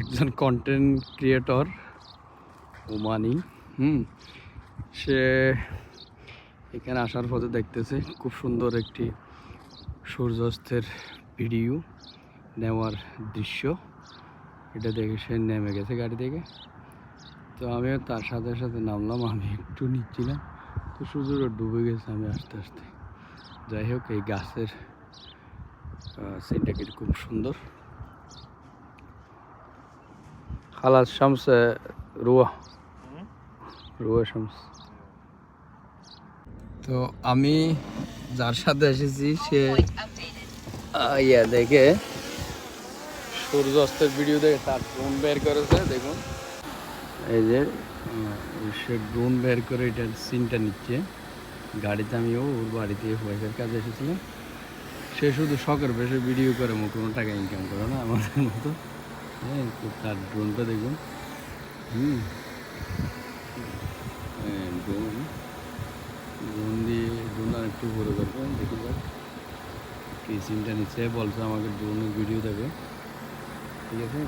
একজন content creator Omani হুম, সে এখানে আসার পথে দেখতেছে খুব সুন্দর একটি সূর্যাস্তের ভিডিও নেওয়ার দৃশ্য। এটা দেখে সে নেমে গেছে গাড়ি থেকে। তো আমিও তার সাথে সাথে নামলাম, আমি একটু নিচ্ছিলাম। তো সূর্যটা ডুবে গেছে আমি আস্তে আস্তে। যাই হোক, এই গাছের সিনটা খুব সুন্দর। খালাস শামস রুয়া। রুয়া শামস। তো আমি যার সাথে এসেছি সে আহ, ইয়া দেখে। সূর্য অস্তের ভিডিও দেখে তার ড্রোন বের করেছে দেখুন। এই যে সে ড্রোন বের করে এটার সিনটা নিচ্ছে। গাড়িতে আমিও ওর বাড়িতে ওয়াইফের কাজে এসেছিলাম। সে শুধু শখের বেশি ভিডিও করে কোনো টাকা ইনকাম করে না আমাদের মতো। হ্যাঁ তার ড্রোনটা দেখুন। হুম। ড্রোন। ড্রোন দিয়ে, ড্রোন আর একটু বড় করবেন দেখি যাক। কি সিনটা নিচ্ছে বলছে আমাকে, ড্রোনের ভিডিও দেবে ঠিক আছে?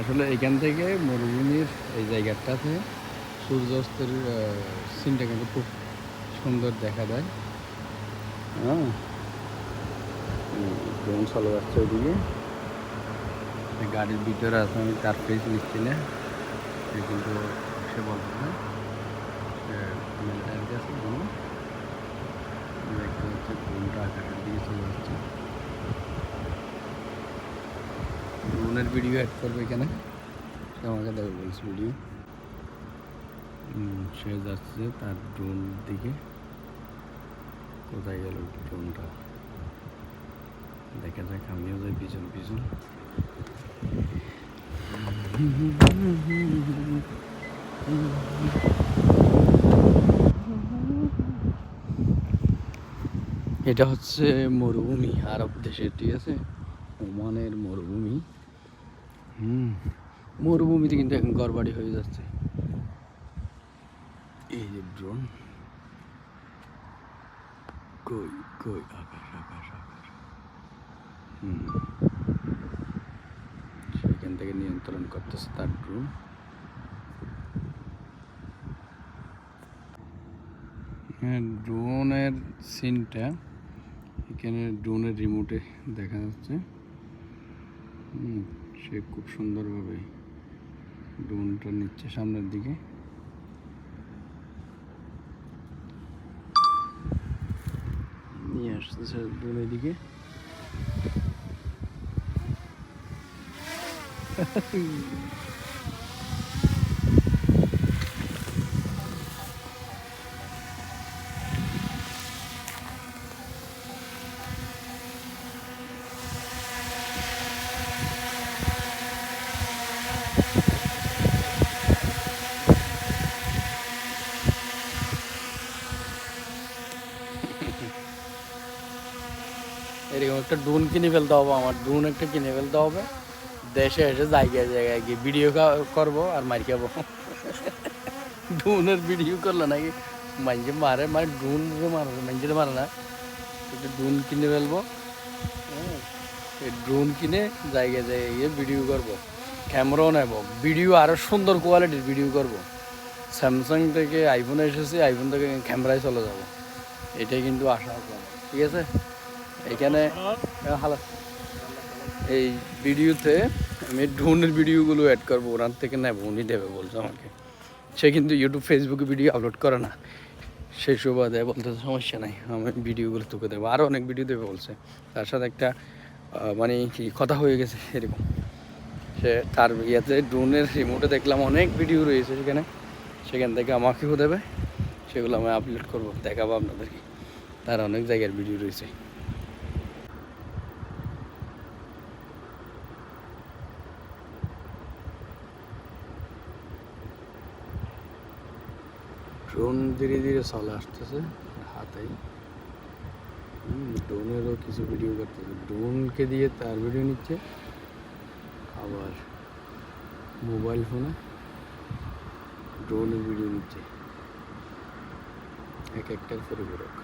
আসলে এখান থেকে মরুভূমির এই জায়গাটাতে সূর্যাস্তের সিনটা কিন্তু খুব সুন্দর দেখা যায় হ্যাঁ? ড্রোন চালু আসছে ওইদিকে। গাড়ির ভিতরে আছে, আমি তার ফেস নিচ্ছি না। কিন্তু সে বলছে না ড্রোন দেখতে হচ্ছে ড্রোনটা আকাশের চলে যাচ্ছে ড্রোনের ভিডিও অ্যাড করবে এখানে। সে আমাকে দেবে বলছে ভিডিও সে যাচ্ছে তার ড্রোন দিকে। কোথায় গেল ড্রোনটা? দেখা যাক আমিও যাই পিছন পিছন এটা হচ্ছে মরুভূমি আরব দেশের ঠিক আছে ওমানের মরুভূমি। হুম, মরুভূমিতে কিন্তু এখন ঘরবাড়ি হয়ে যাচ্ছে। এই যে ড্রোন কই কই আকাশ আকাশ। সেখান থেকে নিয়ন্ত্রণ করতেছে তার ড্রোন ড্রোনের সিনটা এখানে ড্রোনের রিমোটে দেখা যাচ্ছে। সে খুব সুন্দরভাবে ড্রোনটা নিচ্ছে সামনের দিকে। নিয়ে আসতেছে ড্রোনের দিকে। এরকম একটা ড্রোন কিনে ফেলতে হবে আমার ড্রোন একটা কিনে ফেলতে হবে দেশে এসে জায়গায় জায়গায় গিয়ে ভিডিও করব আর মার খাব। ড্রোনের ভিডিও করলে নাকি? মাঞ্জে মারে মানে ড্রোন মারে মাঞ্জে মারে না। একটা ড্রোন কিনে ফেলব। হ্যাঁ, ড্রোন কিনে জায়গায় জায়গায় গিয়ে ভিডিও করব। ক্যামেরাও নেব। ভিডিও আরও সুন্দর কোয়ালিটির ভিডিও করব। স্যামসাং থেকে আইফোন এসেছে আইফোন থেকে ক্যামেরায় চলে যাব। এটাই কিন্তু আশা ঠিক আছে? এখানে হ্যাঁ, হ্যালো। এই ভিডিওতে আমি ড্রোনের ভিডিওগুলো অ্যাড করব ওনার থেকে না উনি দেবে বলছে আমাকে। সে কিন্তু ইউটিউব ফেসবুকে ভিডিও আপলোড করে না। সেই সুবাদে বলতে সমস্যা নাই, আমি ভিডিওগুলো তোকে দেবো। আরও অনেক ভিডিও দেবে বলছে। তার সাথে একটা মানে কি, কথা হয়ে গেছে এরকম। সে তার ইয়েতে ড্রোনের রিমোটে দেখলাম অনেক ভিডিও রয়েছে সেখানে। সেখান থেকে আমাকেও দেবে। সেগুলো আমি আপলোড করব, দেখাবো আপনাদেরকে। তার অনেক জায়গার ভিডিও রয়েছে। ড্রোন ধীরে ধীরে চলে আসতেছে হাতেই। ড্রোনেরও কিছু ভিডিও করতেছে। ড্রোনকে দিয়ে তার ভিডিও নিচ্ছে। আবার মোবাইল ফোনে ড্রোনের ভিডিও নিচ্ছে। এক একটার পরিপূরক